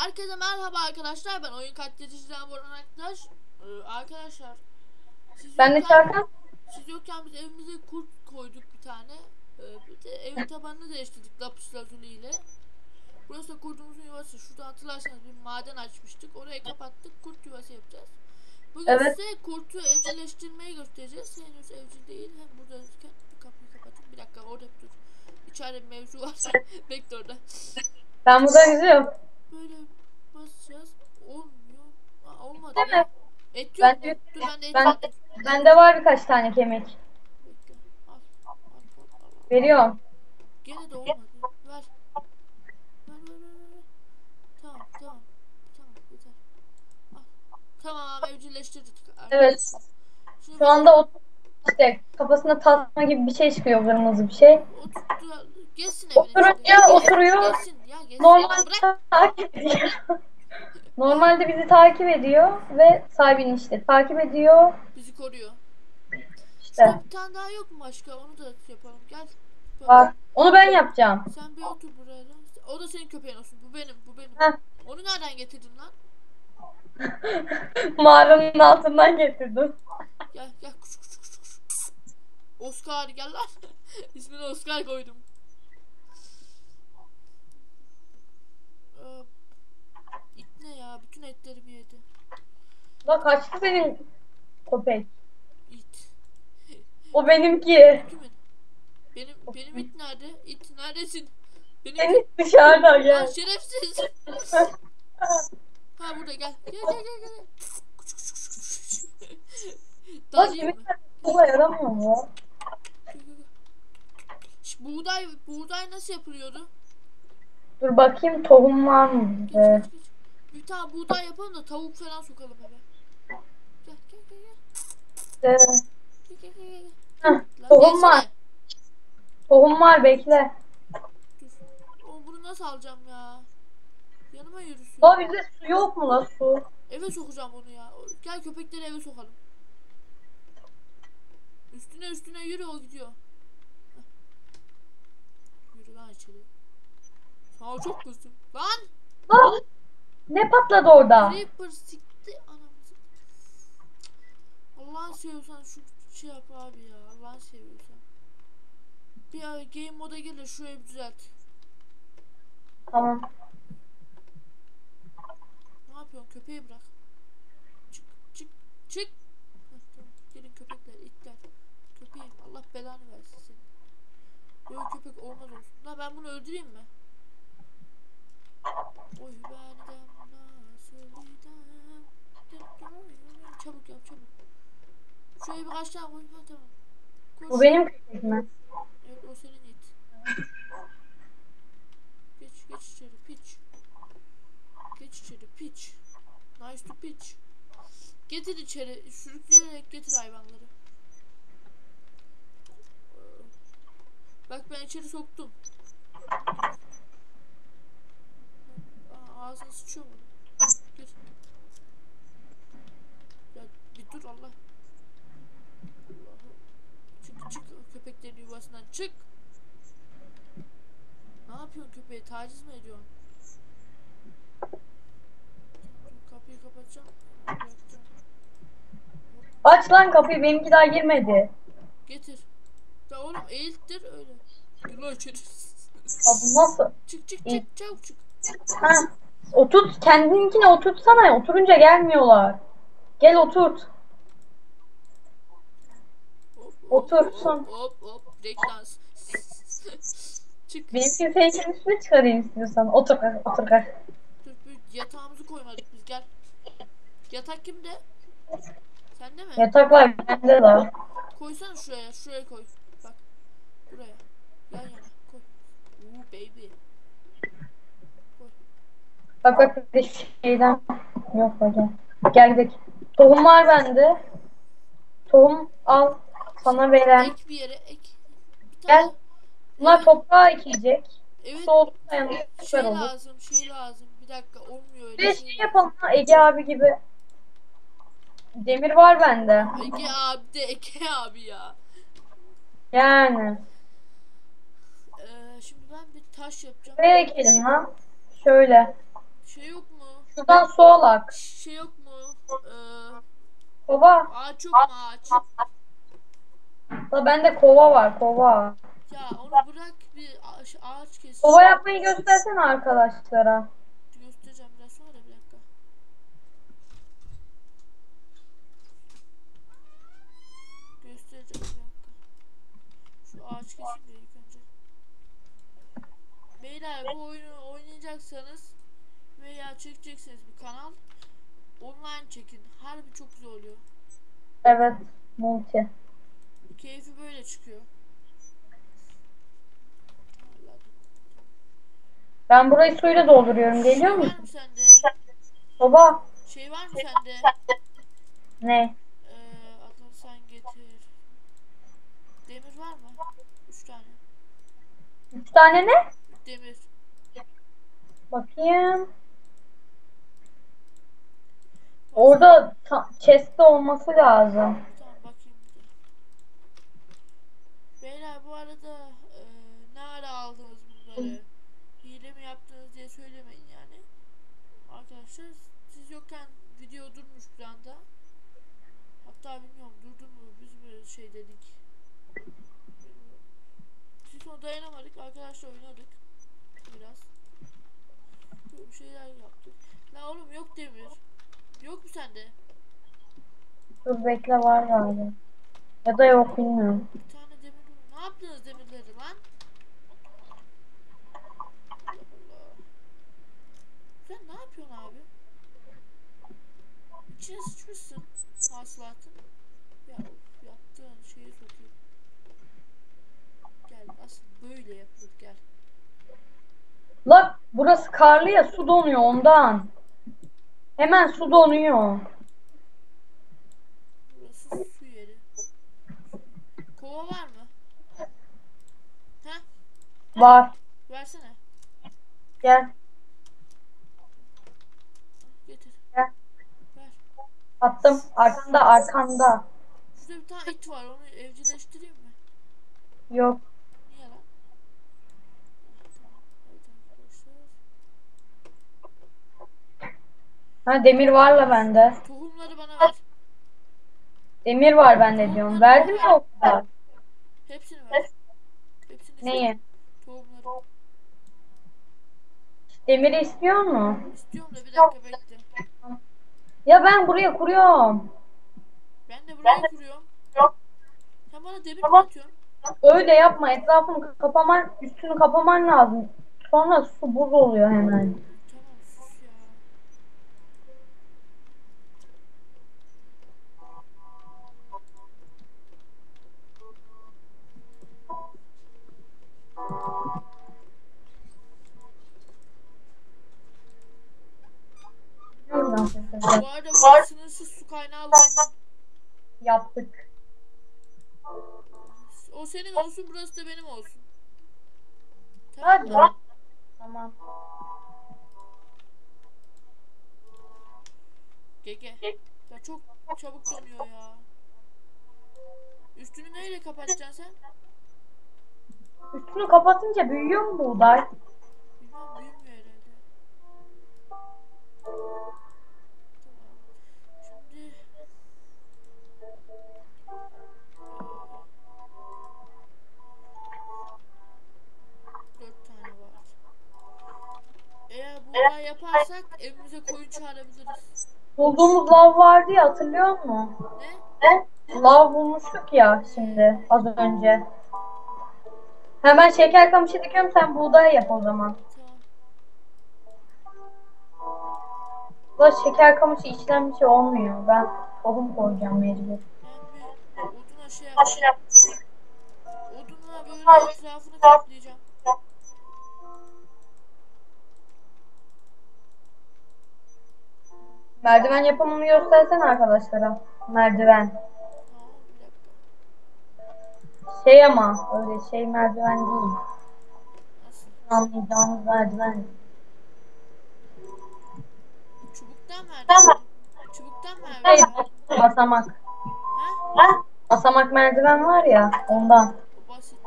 Herkese merhaba arkadaşlar. Ben oyun katleticiden Boran Aktaş. Ee, arkadaşlar siz Ben de yokken- Çarkan. Siz yokken biz evimize kurt koyduk bir tane. Ee, bir de evin tabanını değiştirdik lapis lazuli ile. Burası da kurduğumuzun yuvası. Şurada hatırlarsanız bir maden açmıştık. Orayı kapattık. Kurt yuvası yapacağız. Bugün Evet. size kurtu evcilleştirmeyi göstereceğiz. Henüz evcil değil. Hem burada bir kapıyı kapatın. Bir dakika orada bir dur. İçeride bir mevzu var. Bekle orada. Ben burada yüzüyorum. Böyle basacağız. Olmuyor. Aa, olmadı. Değil mi? Et yok Ben mu? Dur ben de et Ben, bende var birkaç tane kemik. Veriyorum. Gene de olmadı. Ver. Ver ver ver. Tamam tamam. Tamam yeter. Tamam evcilleştirdik. Evet. Şimdi Şu anda o işte kafasında tasma gibi bir şey çıkıyor kırmızı bir şey. oturttu. Gelsin evine. Oturunca oturuyor. Gelsin ya gelsin. Normal Bırak. takip ediyor. Normalde bizi takip ediyor ve sahibini işte takip ediyor. Bizi koruyor. İşte İşte bir tane daha yok mu başka? Onu da yapalım. Gel. Böyle. var. Onu ben yapacağım. Sen bir otur buraya. da. O da senin köpeğin olsun. Bu benim. Bu benim. Heh. Onu nereden getirdin lan? Mağaranın altından getirdim. Gel gel. Kuş, kuş, kuş, kuş. Oscar gel lan. İsmini Oscar koydum. Ee, it ne ya? Bütün etlerimi yedi. Bak kaçtı senin köpek. İt. O benimki. Kimin? Benim benim it nerede? İt neredesin? Benim Senin dışarıda Lan gel. şerefsiz. ha burada gel. Gel gel gel gel. Bak kemikler bu yaramıyor. Şş, buğday buğday nasıl yapılıyordu? Dur bakayım tohum var mı Geç, geç. Bir tane buğday yapalım da tavuk falan sokalım eve. Gel gel gel gel. İşte Gel gel gel gel. Heh, Lan tohum var. Tohum var bekle. Oğlum bunu nasıl alacağım ya? Yanıma yürüsün. La bizde su yok mu la su? Eve sokacağım onu ya. Gel köpekleri eve sokalım. Üstüne üstüne yürü o gidiyor. Heh. Yürü lan içeri. Sana çok kızdım. Lan! La ne patladı orada? Creeper anamızı. Allah'ını seviyorsan şu şey yap abi ya. Allah'ını seviyorsan. Bir ara game moda gel de şu evi düzelt. Tamam. Ne yapıyorsun? Köpeği bırak. Çık çık çık. Gelin köpekler, itler. Köpeğim Allah belanı versin seni. Böyle köpek olmaz olsun. La ben bunu öldüreyim mi? Oy benden nasıl gidem? Çabuk yap çabuk. Şöyle birkaç tane koy. Ha tamam. Koş. Bu benim köpek mi? Evet o senin it. Geç geç içeri piç. Geç içeri piç. Nice to pitch. Getir içeri sürükleyerek getir hayvanları. Bak ben içeri soktum. Aa, ağzına sıçıyor mu? Gir. Ya bir dur Allah. Allah'ım. Çık çık köpeklerin yuvasından çık. Ne yapıyorsun köpeğe? Taciz mi ediyorsun? Kapıyı kapatacağım. Bırakacağım. Aç lan kapıyı benimki daha girmedi. Getir. Da oğlum eğiltir öyle. Lan içeri. Ya bu nasıl? çık çık İyi. çık çabuk çık. Ha. Oturt kendininkine oturtsana. Oturunca gelmiyorlar. Gel oturt. Otursun. Hop hop. Breakdance. çık. Benimki senin üstüne çıkarayım istiyorsan. Otur otur kalk. Dur bir yatağımızı koymadık biz gel. Yatak kimde? Sende mi? Yatak var bende de. Koysana şuraya, şuraya koy. Bak. Buraya. Yan yana koy. Ooh baby. Koy. Bak bak bir de şeyden. Yok gel. Gel gidelim. Tohum var bende. Tohum al. Sana veren. Ek bir yere ek. Bir Gel. tane. Bunlar Evet, toprağa ekecek. Evet. Su yanında Şey süper olur. lazım, şey lazım. Bir dakika olmuyor Bir öyle de şey. şey yapalım ha Ege abi gibi. Demir var bende. Ege abi de Ege abi ya. Yani. Ee, şimdi ben bir taş yapacağım. Buraya ekelim ha. Şöyle. Şey yok mu Şuradan sol ak. Şey yok mu? Ee, Kova. ağaç yok mu ağaç? La bende kova var kova. Ya onu bırak bir ağaç, ağaç kes. Kova yapmayı göstersene arkadaşlara. Göstereceğim biraz sonra bir dakika. Göstereceğim bir dakika. Şu ağaç kesin de ilk önce. Beyler bu oyunu oynayacaksanız veya çekecekseniz bir kanal online çekin. Harbi çok güzel oluyor. Evet. Multi. Keyfi böyle çıkıyor. Ben burayı suyla dolduruyorum. Şey Geliyor var musun? mı sende? Baba. Şey var mı sende? Ne? Ee, adını sen getir. Demir var mı? Üç tane. Üç tane ne? Demir. Bakayım. Orada chest'te olması lazım. Tamam bakayım bir de. Beyler bu arada e, ne ara aldınız bunları? Hile mi yaptınız diye söylemeyin yani. Arkadaşlar siz yokken video durmuş bir anda. Hatta bilmiyorum durdu mu biz mi şey dedik. Biz sonra dayanamadık arkadaşlar oynadık. Biraz. Böyle bir şeyler yaptık. La oğlum yok demir. Yok mu sende? Dur bekle var galiba. Ya da yok bilmiyorum. Bir tane demir var. Ne yaptınız demirleri lan? Sen ne yapıyorsun abi? İçine sıçmışsın hasılatın. Ya of, yaptığın şeyi sokayım. Gel asıl böyle yapılır gel. La burası karlı ya su donuyor ondan. Hemen su donuyor. Burası su yeri. Kova var mı? Heh Var. versene. Gel. Getir. Gel. Ver. Attım. Arkanda arkanda. Şurada bir tane it var onu evcilleştireyim mi? Yok. Niye lan? Ha demir var la bende. Tohumları bana ver. Demir var bende diyorum. Verdim mi o kadar? Hepsini ver. Hepsini Neyi? istiyorum. Tohumları. Demiri istiyor mu? İstiyorum da bir dakika bekle. Ya ben buraya kuruyorum. Ben de buraya kuruyorum. Sen bana demir mi atıyorsun? Öyle yapma. Etrafını kapaman, üstünü kapaman lazım. Sonra su buz oluyor hemen. Tamam sus ya. Bu arada bu sınırsız su kaynağı var. Yaptık. O senin olsun burası da benim olsun. Tamam Hadi. mı? Tamam. Gege. Ya çok çabuk donuyor ya. Üstünü neyle kapatacaksın sen? Üstünü kapatınca büyüyor mu buğday? Buğday yaparsak evimize koyun çağırabiliriz. Bulduğumuz lav vardı ya hatırlıyor musun? Ne? Lav bulmuştuk ya şimdi az önce. Hemen şeker kamışı dikiyorum sen buğday yap o zaman. Bu şeker kamışı işlenmiş şey olmuyor. Ben tohum koyacağım mecbur. Bir oduna şey yapacağım. Odunla böyle etrafını kaplayacağım. Merdiven yapımını göstersene arkadaşlara. Merdiven. Şey ama öyle şey merdiven değil. Nasıl? Anlayacağımız merdiven. Çubuktan merdiven. Çubuktan merdiven. basamak. Ha? Basamak merdiven var ya ondan. Basit.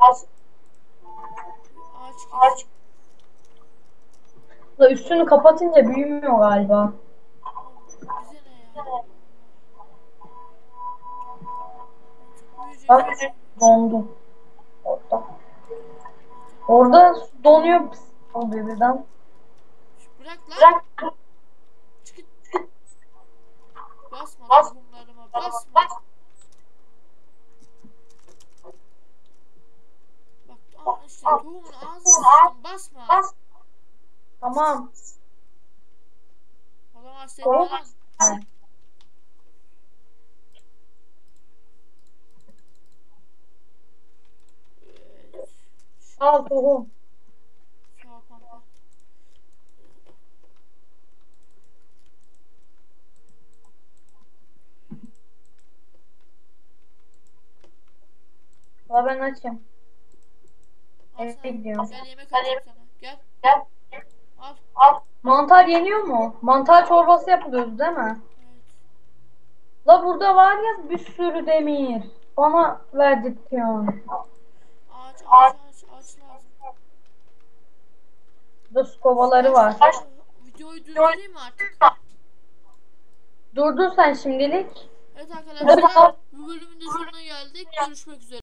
Ağaç üstünü kapatınca büyümüyor galiba. Bak dondu. Orada. Orada su donuyor pıs oluyor birden. Bırak lan. Çık git. Basma tohumlarıma basma. Bak aa işte tohumun ağzını sıktım basma. Tamam. Olamaz seni Tohum- lan. Evet. Al tohum. Sağ ol kanka. Valla ben açım. Al Eve sana. gidiyorum. Gel yemek atayım sana. Gel. Gel. Al. Mantar yeniyor mu? Mantar çorbası yapılıyordu değil mi? Evet. La burada var ya bir sürü demir. Bana verdirtiyorsun. Ağaç ağaç ağaç ağaç lazım. Su kovaları var. Videoyu durdurayım mı artık? Durdun sen şimdilik. Evet arkadaşlar bu bölümün de sonuna geldik. Görüşmek üzere.